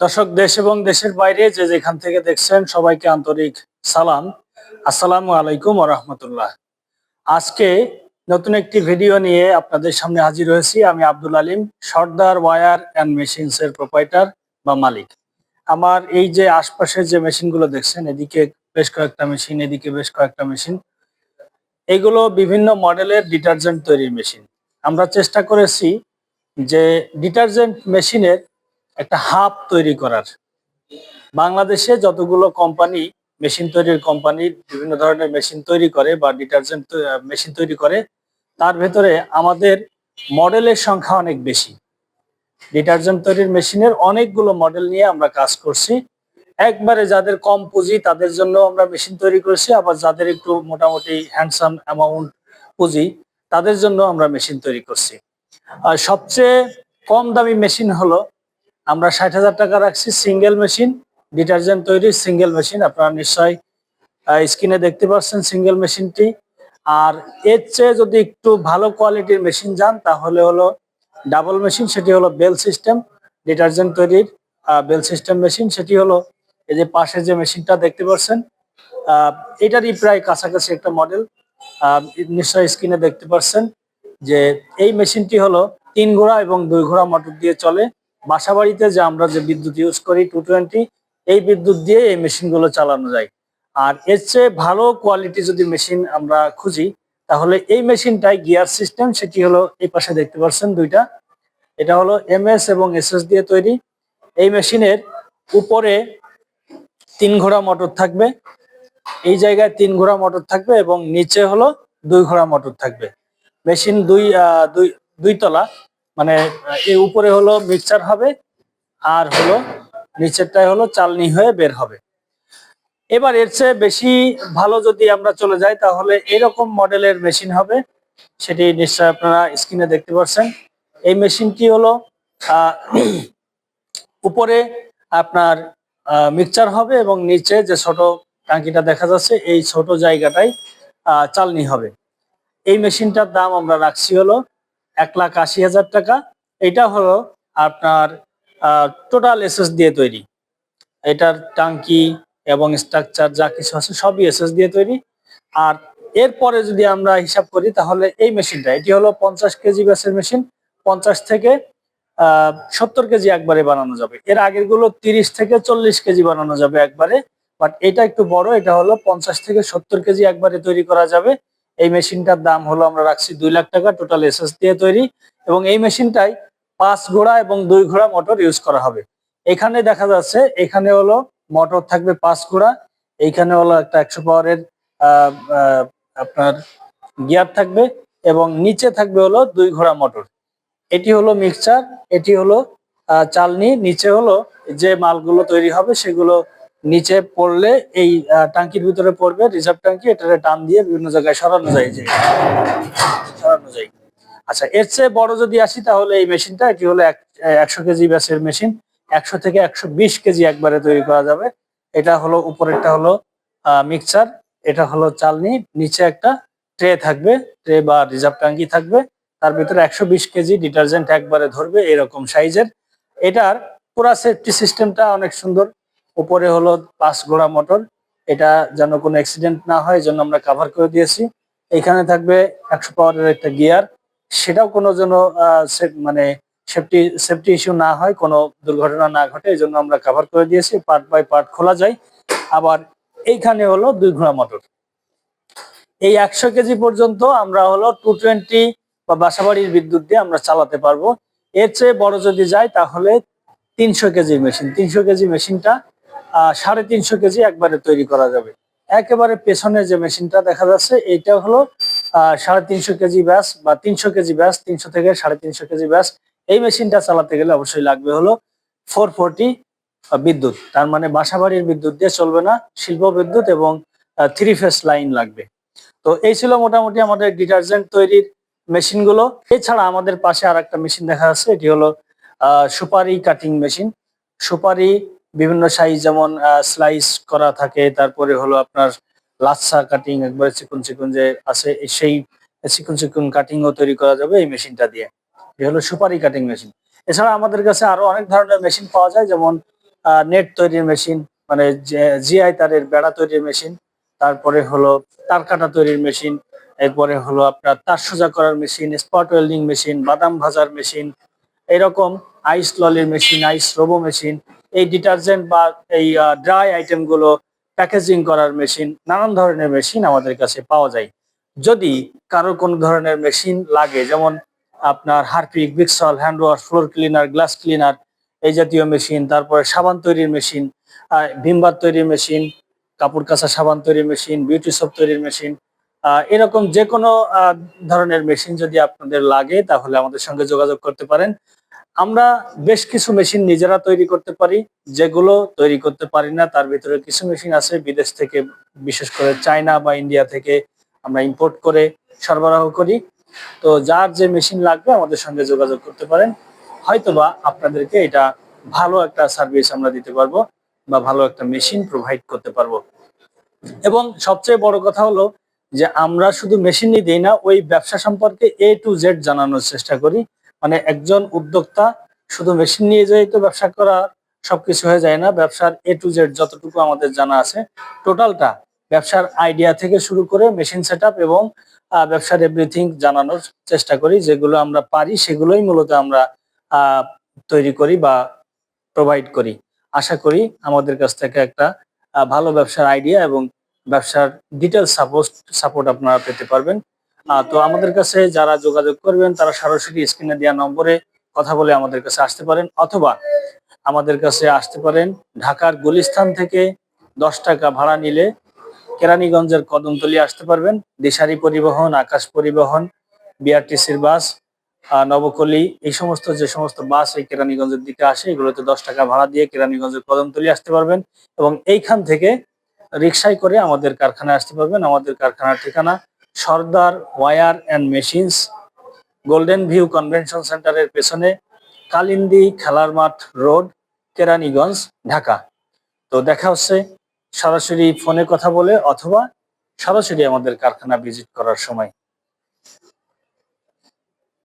দর্শক, দেশ এবং দেশের বাইরে যে যেখান থেকে দেখছেন সবাইকে আন্তরিক সালাম। আসসালামু আলাইকুম রহমতুল্লাহ। আজকে নতুন একটি ভিডিও নিয়ে আপনাদের সামনে হাজির হয়েছি। আমি Abdul Alim, Sardar war and machines এর প্রোপাইটার বা মালিক। আমার এই যে আশপাশের যে মেশিনগুলো দেখছেন, এদিকে বেশ কয়েকটা মেশিন, এদিকে বেশ কয়েকটা মেশিন। এগুলো বিভিন্ন মডেলের ডিটারজেন্ট তৈরির মেশিন। আমরা চেষ্টা করেছি যে ডিটারজেন্ট মেশিনের একটা হাব তৈরি করার। বাংলাদেশে যতগুলো কোম্পানি, মেশিন তৈরির কোম্পানি, বিভিন্ন ধরনের মেশিন তৈরি করে বা ডিটারজেন্ট মেশিন তৈরি করে, তার ভেতরে আমাদের মডেলের সংখ্যা অনেক বেশি। ডিটারজেন্ট তৈরির মেশিনের অনেকগুলো মডেল নিয়ে আমরা কাজ করছি। একবারে যাদের কম পুঁজি, তাদের জন্য আমরা মেশিন তৈরি করেছি, আবার যাদের একটু মোটামুটি হ্যান্ডসাম অ্যামাউন্ট পুঁজি, তাদের জন্য আমরা মেশিন তৈরি করছি। আর সবচেয়ে কম দামি মেশিন হলো আমরা ষাট হাজার টাকা রাখছি সিঙ্গেল মেশিন ডিটারজেন্ট তৈরি সিঙ্গেল মেশিন আপনারা নিশ্চয়ই স্ক্রিনে দেখতে পাচ্ছেন সিঙ্গেল মেশিনটি আর এর চেয়ে যদি একটু ভালো কোয়ালিটির মেশিন যান, তাহলে হলো ডাবল মেশিন সেটি হলো বেল সিস্টেম ডিটারজেন্ট তৈরির বেল সিস্টেম মেশিন সেটি হলো এই যে পাশে যে মেশিনটা দেখতে পাচ্ছেন এটারই প্রায় কাছাকাছি একটা মডেল নিশ্চয়ই স্ক্রিনে দেখতে পাচ্ছেন যে এই মেশিনটি হলো তিন ঘোড়া এবং দুই ঘোড়া মোটর দিয়ে চলে। বাসাবাড়িতে যে আমরা যে বিদ্যুৎ ইউজ করি টু টোয়েন্টি এই বিদ্যুৎ দিয়ে এই মেশিনগুলো চালানো যায়। আর এর চেয়ে ভালো কোয়ালিটি যদি মেশিন আমরা খুঁজি, তাহলে এই মেশিনটাই গিয়ার সিস্টেম সেটি হলো এই পাশে দেখতে পাচ্ছেন দুইটা। এটা হলো এমএস এবং এসএস দিয়ে তৈরি। এই মেশিনের উপরে তিন ঘোড়া মোটর থাকবে। এই জায়গায় তিন ঘোড়া মোটর থাকবে এবং নিচে হলো দুই ঘোড়া মোটর থাকবে। মেশিন দুই দুই দুই তলা মানে এই উপরে হলো মিক্সচার হবে, আর হলো নিচেরটাই হলো চালনি হয়ে বের হবে। এবার এর চেয়ে বেশি ভালো যদি আমরা চলে যাই, তাহলে এরকম মডেলের মেশিন হবে। সেটি নিশ্চয় আপনারা স্ক্রিনে দেখতে পাচ্ছেন। এই মেশিনটি হলো উপরে আপনার মিক্সচার হবে এবং নিচে যে ছোট টাঙ্কিটা দেখা যাচ্ছে, এই ছোট জায়গাটাই চালনি হবে। এই মেশিনটার দাম আমরা রাখছি হলো এক লাখ আশি হাজার টাকা। এটা হলো আপনার টোটাল এসএস দিয়ে তৈরি। এটার টাঙ্কি এবং স্ট্রাকচার যা কিছু আছে সবই এসএস দিয়ে তৈরি। আর এরপরে যদি আমরা হিসাব করি তাহলে এই মেশিনটা, এটি হলো পঞ্চাশ কেজি ব্যাসের মেশিন। পঞ্চাশ থেকে সত্তর কেজি একবারে বানানো যাবে। এর আগেরগুলো তিরিশ থেকে চল্লিশ কেজি বানানো যাবে একবারে। বাট এটা একটু বড়, এটা হলো পঞ্চাশ থেকে সত্তর কেজি একবারে তৈরি করা যাবে। এই মেশিনটার দাম হলো আমরা রাখছি দুই লাখ টাকা টোটাল এসএস দিয়ে তৈরি। এবং এই মেশিনটাই পাঁচ ঘোড়া এবং দুই ঘোড়া মোটর ইউজ করা হবে। এখানে দেখা যাচ্ছে, এখানে হলো মোটর থাকবে পাঁচ ঘোড়া, এইখানে হলো একটা একশো পাওয়ারের আপনার গিয়ার থাকবে এবং নিচে থাকবে হলো দুই ঘোড়া মোটর এটি হলো মিক্সচার এটি হলো চালনি, নিচে হলো যে মালগুলো তৈরি হবে সেগুলো নিচে পড়লে এই টাঙ্কির ভিতরে পড়বে রিজার্ভ টাঙ্কি, এটারে টান দিয়ে বিভিন্ন জায়গায় সরানো যায় যে। সরানো যায়। আচ্ছা এর চেয়ে বড় যদি আসি তাহলে এই মেশিনটা, এটি হলো একশো কেজি ব্যাসের মেশিন। একশো থেকে একশো বিশ কেজি একবারে তৈরি করা যাবে। এটা হলো, উপরেরটা হলো মিক্সচার এটা হলো চালনি, নিচে একটা ট্রে থাকবে ট্রে বা রিজার্ভ ট্যাঙ্কি থাকবে। তার ভিতরে একশো বিশ কেজি ডিটারজেন্ট একবারে ধরবে, এরকম সাইজের এটার পুরা সেফটি সিস্টেমটা অনেক সুন্দর। উপরে হলো পাঁচ ঘোড়া মোটর। এটা যেন কোনো অ্যাক্সিডেন্ট না হয় জন্য আমরা কাভার করে দিয়েছি। এখানে থাকবে একশো পাওয়ারের একটা গিয়ার সেটাও কোনো যেন মানে সেফটি সেফটি ইস্যু না হয়, কোনো দুর্ঘটনা না ঘটে এই জন্য আমরা কাভার করে দিয়েছি। পার্ট বাই পার্ট খোলা যায়। আবার এইখানে হলো দুই ঘোড়া মোটর। এই একশো কেজি পর্যন্ত আমরা হলো টু টোয়েন্টি বা বাসাবাড়ির বিদ্যুৎ দিয়ে আমরা চালাতে পারব। এর চেয়ে বড় যদি যায়, তাহলে তিনশো কেজির মেশিন তিনশো কেজি মেশিনটা সাড়ে তিনশো কেজি একবারে তৈরি করা যাবে। একেবারে পেছনে যে মেশিনটা দেখা যাচ্ছে এটা হলো সাড়ে তিনশো কেজি ব্যাস বা তিনশো কেজি ব্যাস, তিনশো থেকে সাড়ে তিনশো কেজি ব্যাস। এই মেশিনটা চালাতে গেলে অবশ্যই লাগবে হলো ফোর ফোরটি বিদ্যুৎ। তার মানে বাসাবাড়ির বিদ্যুৎ দিয়ে চলবে না, শিল্প বিদ্যুৎ এবং থ্রি ফেস লাইন লাগবে। তো এই ছিল মোটামুটি আমাদের ডিটারজেন্ট তৈরির মেশিনগুলো। এছাড়া আমাদের পাশে আর একটা মেশিন দেখা যাচ্ছে, এটি হলো সুপারি কাটিং মেশিন সুপারি বিভিন্ন সাইজ যেমন স্লাইস করা থাকে, তারপরে হলো আপনার লাচ্ছা কাটিং একবারে চিকন চিকন যে আছে সেই চিকন চিকন কাটিংও তৈরি করা যাবে এই মেশিনটা দিয়ে। এ হলো সুপারি কাটিং মেশিন এছাড়া আমাদের কাছে আরও অনেক ধরনের মেশিন পাওয়া যায়, যেমন নেট তৈরির মেশিন মানে জিআই তারের বেড়া তৈরির মেশিন তারপরে হলো তার কাটা তৈরির মেশিন এরপরে হলো আপনার তার সোজা করার মেশিন স্পট ওয়েল্ডিং মেশিন বাদাম ভাজার মেশিন এরকম আইস ললির মেশিন আইস রোবো মেশিন এই ডিটারজেন্ট বা এই ড্রাই আইটেমগুলো প্যাকেজিং করার মেশিন, নানান ধরনের মেশিন আমাদের কাছে পাওয়া যায়। যদি কারও কোনো ধরনের মেশিন লাগে, যেমন আপনার Harpic Bixol hand wash, floor cleaner, glass cleaner এই জাতীয় মেশিন, তারপরে সাবান তৈরির মেশিন ভিমবার তৈরির মেশিন, কাপড় কাচা সাবান তৈরির মেশিন, বিউটি সপ তৈরির মেশিন এরকম যে কোনো ধরনের মেশিন যদি আপনাদের লাগে, তাহলে আমাদের সঙ্গে যোগাযোগ করতে পারেন। আমরা বেশ কিছু মেশিন নিজেরা তৈরি করতে পারি, যেগুলো তৈরি করতে পারি না, তার ভিতরে কিছু মেশিন আছে বিদেশ থেকে, বিশেষ করে চায়না বা ইন্ডিয়া থেকে আমরা ইম্পোর্ট করে সরবরাহ করি। তো যার যে মেশিন লাগবে আমাদের সঙ্গে যোগাযোগ করতে পারেন। হয়তোবা আপনাদেরকে এটা ভালো একটা সার্ভিস আমরা দিতে পারব বা ভালো একটা মেশিন প্রোভাইড করতে পারব। এবং সবচেয়ে বড় কথা হলো যে আমরা শুধু মেশিনই দিই না, ওই ব্যবসা সম্পর্কে এ টু জেড জানানোর চেষ্টা করি। মানে একজন উদ্যোক্তা শুধু মেশিন নিয়ে যেই তো ব্যবসা করা সবকিছু হয়ে যায় না, ব্যবসার এ টু জেড যতটুকু আমাদের জানা আছে টোটালটা ব্যবসার আইডিয়া থেকে শুরু করে মেশিন সেট এবং ব্যবসার এভরিথিং জানানোর চেষ্টা করি, যেগুলো আমরা পারি সেগুলোই মূলত আমরা তৈরি করি বা প্রোভাইড করি। আশা করি আমাদের কাছ থেকে একটা ভালো ব্যবসার আইডিয়া এবং ব্যবসার ডিটেলস সাপোর্ট সাপোর্ট আপনারা পেতে পারবেন। তো আমাদের কাছে যারা যোগাযোগ করবেন, তারা সরাসরি স্ক্রিনে দেওয়া নম্বরে কথা বলে আমাদের কাছে আসতে পারেন, অথবা আমাদের কাছে আসতে পারেন ঢাকার গুলিস্তান থেকে দশ টাকা ভাড়া নিলে কেরানীগঞ্জের কদমতলি আসতে পারবেন, দিশারি পরিবহন, আকাশ পরিবহন, বিআরটিসির বাস নবকলি, এই সমস্ত যে সমস্ত বাস এই কেরানীগঞ্জের দিকে আসে, এগুলোতে দশ টাকা ভাড়া দিয়ে কেরানীগঞ্জের কদমতলি আসতে পারবেন এবং এইখান থেকে রিক্সায় করে আমাদের কারখানায় আসতে পারবেন। আমাদের কারখানার ঠিকানা Sardar, war and machines golden view convention সেন্টারের পেছনে কালিন্দি খেলার মাঠ রোড, কেরানীগঞ্জ, ঢাকা। তো দেখা হচ্ছে সরাসরি ফোনে কথা বলে অথবা সরাসরি আমাদের কারখানা ভিজিট করার সময়।